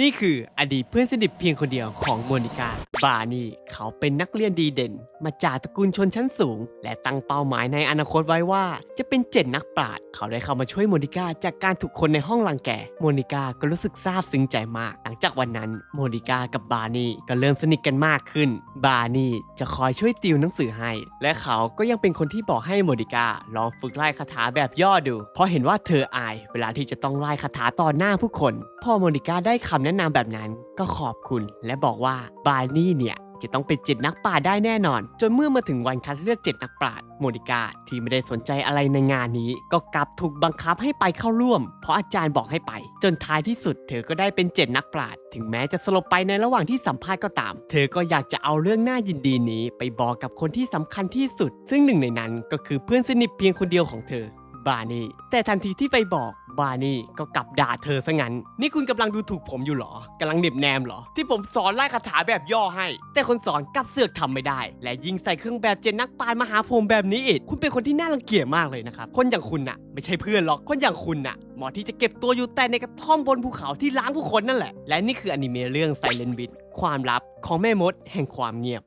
นี่คืออดีตเพื่อนสนิทเพียงคนเดียวของโมนิกา บานี่เขาเป็นนักเรียนดีเด่น มาจากตระกูลชนชั้นสูง และตั้งเป้าหมายในอนาคตไว้ว่า จะเป็นเจ็ดนักปราชญ์เขาได้เข้ามาช่วยโมนิกาจากการถูกคนในห้องรังแก โมนิกาก็รู้สึกซาบซึ้งใจมาก หลังจากวันนั้น โมนิกากับบานี่ก็เริ่มสนิทกันมากขึ้น บานี่จะคอยช่วยติวหนังสือให้ และเขาก็ยังเป็นคนที่บอกให้โมนิกาลองฝึกไล่คาถาแบบย่อดู เพราะเห็นว่าเธออาย เวลาที่จะต้องไล่คาถาต่อหน้าผู้คน พอโมนิกาได้คำแนะนำแบบนั้นก็ขอบคุณและบอกว่าบานี่เนี่ยจะต้องเป็นเจ็ดนักปราชญ์ได้แน่นอน จนเมื่อมาถึงวันคัดเลือกเจ็ดนักปราชญ์โมนิกาที่ไม่ได้สนใจอะไรในงานนี้ ก็กลับถูกบังคับให้ไปเข้าร่วม เพราะอาจารย์บอกให้ไป จนท้ายที่สุด เธอก็ได้เป็นเจ็ดนักปราชญ์ถึงแม้จะสลบไปในระหว่างที่สัมภาษณ์ก็ตาม เธอก็อยากจะเอาเรื่องน่ายินดีนี้ ไปบอกกับคนที่สำคัญที่สุด ซึ่งหนึ่งในนั้นก็คือเพื่อนสนิทเพียงคนเดียวของเธอบานี่แต่ทันทีที่ไปบอก บานี่ก็กลับด่าเธอซะงั้น นี่คุณกำลังดูถูกผมอยู่เหรอกำลังเหน็บแนมเหรอ ที่ผมสอนไล่คาถาแบบย่อให้ แต่คนสอนกลับเสือกทำไม่ได้ และยิงใส่เครื่องแบบเจนนักปราลมาหาผมแบบนี้อีกคุณเป็นคนที่น่ารังเกียจมากเลยนะครับ คนอย่างคุณน่ะ ไม่ใช่เพื่อนหรอก คนอย่างคุณน่ะเหมาะที่จะเก็บตัวอยู่แต่ในกระท่อมบนภูเขาที่ล้างผู้คนนั่นแหละ และนี่คืออนิเมะเรื่อง Silent Wind ความลับของแม่มดแห่งความเงียบ